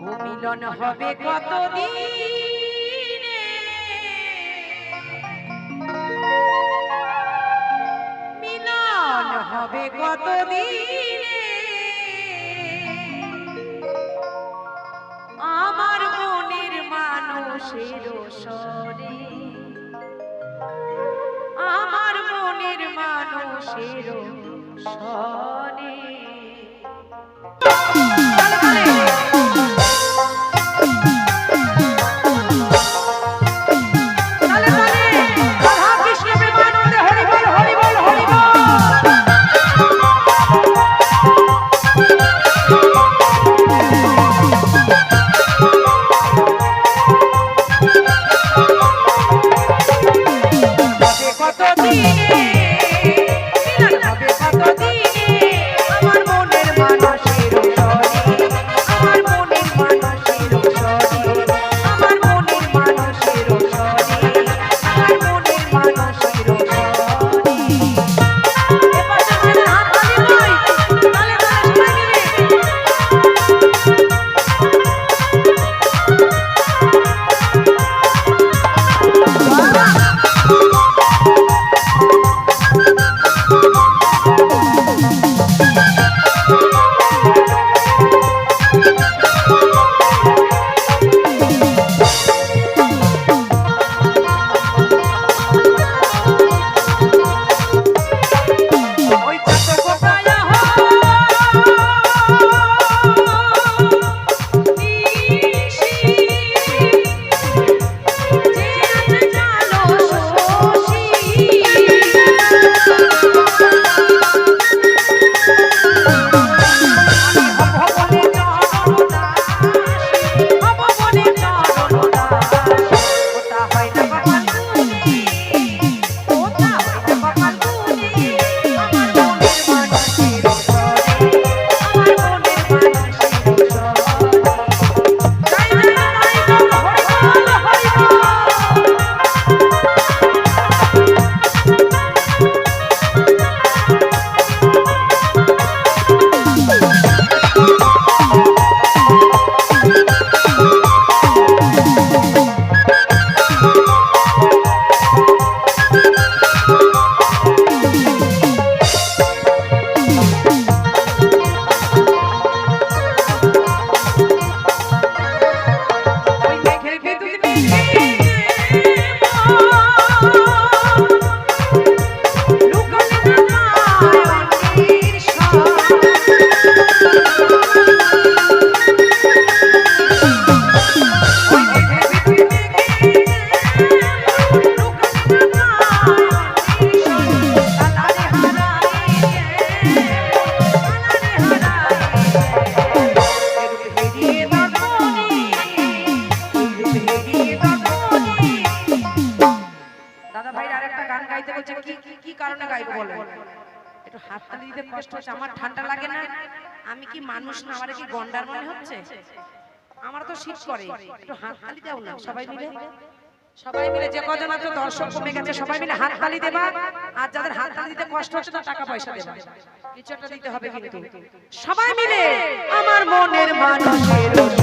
মিলন হবে কতদিনে? মিলন হবে কতদিনে? আমার মনের মানুষের স্বরে আমার মনের মানুষের স্বরে। দাদা ভাই আরেকটা গান গাইতে বলছে, কি, কি- কারণে গাইবো বলে একটু হাততালি দিতে কষ্ট হচ্ছে, আমার ঠান্ডা লাগে না। আমি কি মানুষ না, আমার কি গন্ডার মনে হচ্ছে? আমার তো শীত করে একটু হাততালি দাও না, সবাই মিলে। সবাই মিলে যে কজন আছে, দর্শক কমে গেছে, সবাই মিলে হাততালি দেবা। আর যাদের হাততালি দিতে কষ্ট হচ্ছে, তার টাকা পয়সা দেবা। কিছু একটা দিতে হবে কিন্তু। সবাই মিলে আমার মনের মানুষের